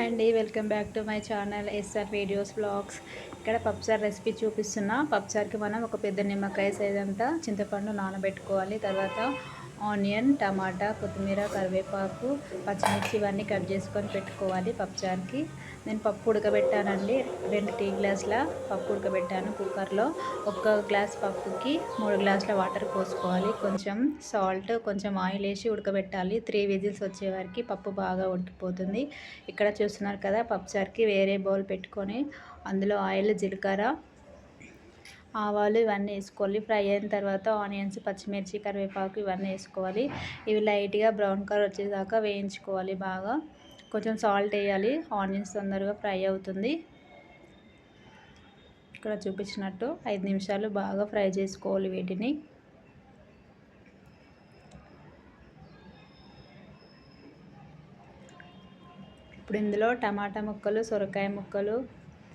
Hi అండి. Welcome back to my channel SR videos blogs. ఇక్కడ పప్సార్ రెసిపీ చూపిస్తున్నా. పప్సార్కి మనం ఒక పెద్ద నిమ్మకాయ సైజ్ అంతా చింతపండు నానబెట్టుకోవాలి. తర్వాత ఆనియన్ టమాటా కొత్తిమీర కరివేపాకు పచ్చిమిర్చి ఇవన్నీ కట్ చేసుకొని పెట్టుకోవాలి పప్సార్కి నేను పప్పు ఉడకబెట్టానండి. రెండు టీ గ్లాసుల పప్పు ఉడకబెట్టాను కుక్కర్లో. ఒక్క గ్లాస్ పప్పుకి మూడు గ్లాసుల వాటర్ పోసుకోవాలి. కొంచెం సాల్ట్ కొంచెం ఆయిల్ వేసి ఉడకబెట్టాలి. త్రీ విజిల్స్ వచ్చే వరకు పప్పు బాగా ఉడికిపోతుంది. ఇక్కడ చూస్తున్నారు కదా పప్పుచారుకి వేరే బౌల్ పెట్టుకొని అందులో ఆయిల్ జీలకర్ర ఆవాలు ఇవన్నీ వేసుకోవాలి. ఫ్రై అయిన తర్వాత ఆనియన్స్ పచ్చిమిర్చి కరివేపాకు ఇవన్నీ వేసుకోవాలి. ఇవి లైట్గా బ్రౌన్ కలర్ వచ్చేదాకా వేయించుకోవాలి బాగా. కొంచెం సాల్ట్ వేయాలి. ఆనియన్స్ తొందరగా ఫ్రై అవుతుంది. ఇక్కడ చూపించినట్టు ఐదు నిమిషాలు బాగా ఫ్రై చేసుకోవాలి వీటిని. ఇప్పుడు ఇందులో టమాటా ముక్కలు సొరకాయ ముక్కలు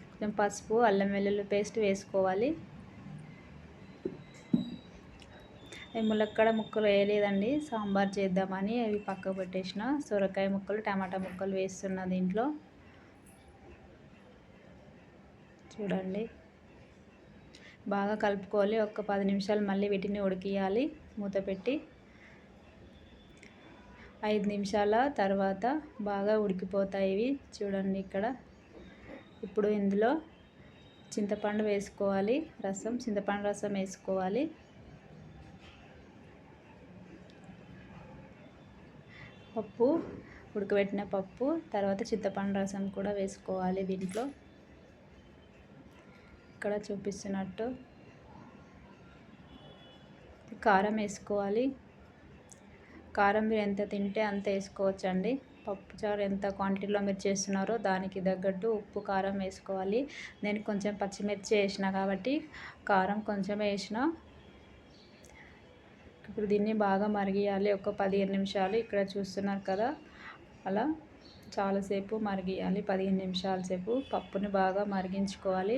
కొంచెం పసుపు అల్లం వెల్లుల్లి పేస్ట్ వేసుకోవాలి. ములక్కడ ముక్కలు వేయలేదండి. సాంబార్ చేద్దామని అవి పక్కకు పెట్టేసిన. సొరకాయ ముక్కలు టమాటా ముక్కలు వేస్తున్న దీంట్లో. చూడండి. బాగా కలుపుకోవాలి. ఒక పది నిమిషాలు మళ్ళీ వీటిని ఉడికియాలి. మూత పెట్టి ఐదు నిమిషాల తర్వాత బాగా ఉడికిపోతాయి ఇవి. చూడండి ఇక్కడ. ఇప్పుడు ఇందులో చింతపండు వేసుకోవాలి. రసం చింతపండు రసం వేసుకోవాలి. పప్పు ఉడకబెట్టిన పప్పు తర్వాత చింతపండు రసం కూడా వేసుకోవాలి దీంట్లో. ఇక్కడ చూపిస్తున్నట్టు కారం వేసుకోవాలి. కారం మీరు ఎంత తింటే అంత వేసుకోవచ్చండి. పప్పుచారు ఎంత క్వాంటిటీలో మీరు చేస్తున్నారో దానికి తగ్గట్టు ఉప్పు కారం వేసుకోవాలి. నేను కొంచెం పచ్చిమిర్చి వేసిన కాబట్టి కారం కొంచెం వేసిన ఇప్పుడు దీన్ని బాగా మరిగియాలి. ఒక పదిహేను నిమిషాలు ఇక్కడ చూస్తున్నారు కదా. అలా చాలాసేపు మరిగియాలి. పదిహేను నిమిషాల సేపు పప్పుని బాగా మరిగించుకోవాలి.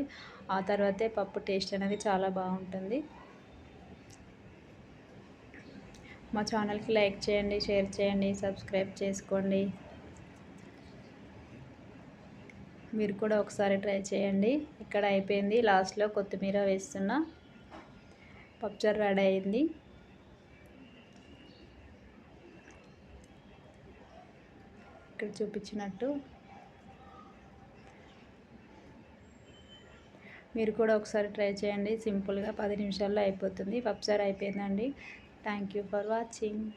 ఆ తర్వాతే పప్పు టేస్ట్ అనేది చాలా బాగుంటుంది. మా ఛానల్కి లైక్ చేయండి షేర్ చేయండి సబ్స్క్రైబ్ చేసుకోండి. మీరు కూడా ఒకసారి ట్రై చేయండి. ఇక్కడ అయిపోయింది. లాస్ట్లో కొత్తిమీర వేస్తున్న పప్పుచారు రెడీ అయింది. ఇక్కడ చూపించినట్టు. మీరు కూడా ఒకసారి ట్రై చేయండి. సింపుల్గా పది నిమిషాల్లో అయిపోతుంది. పప్పుసారి అయిపోయిందండి. Thank you for watching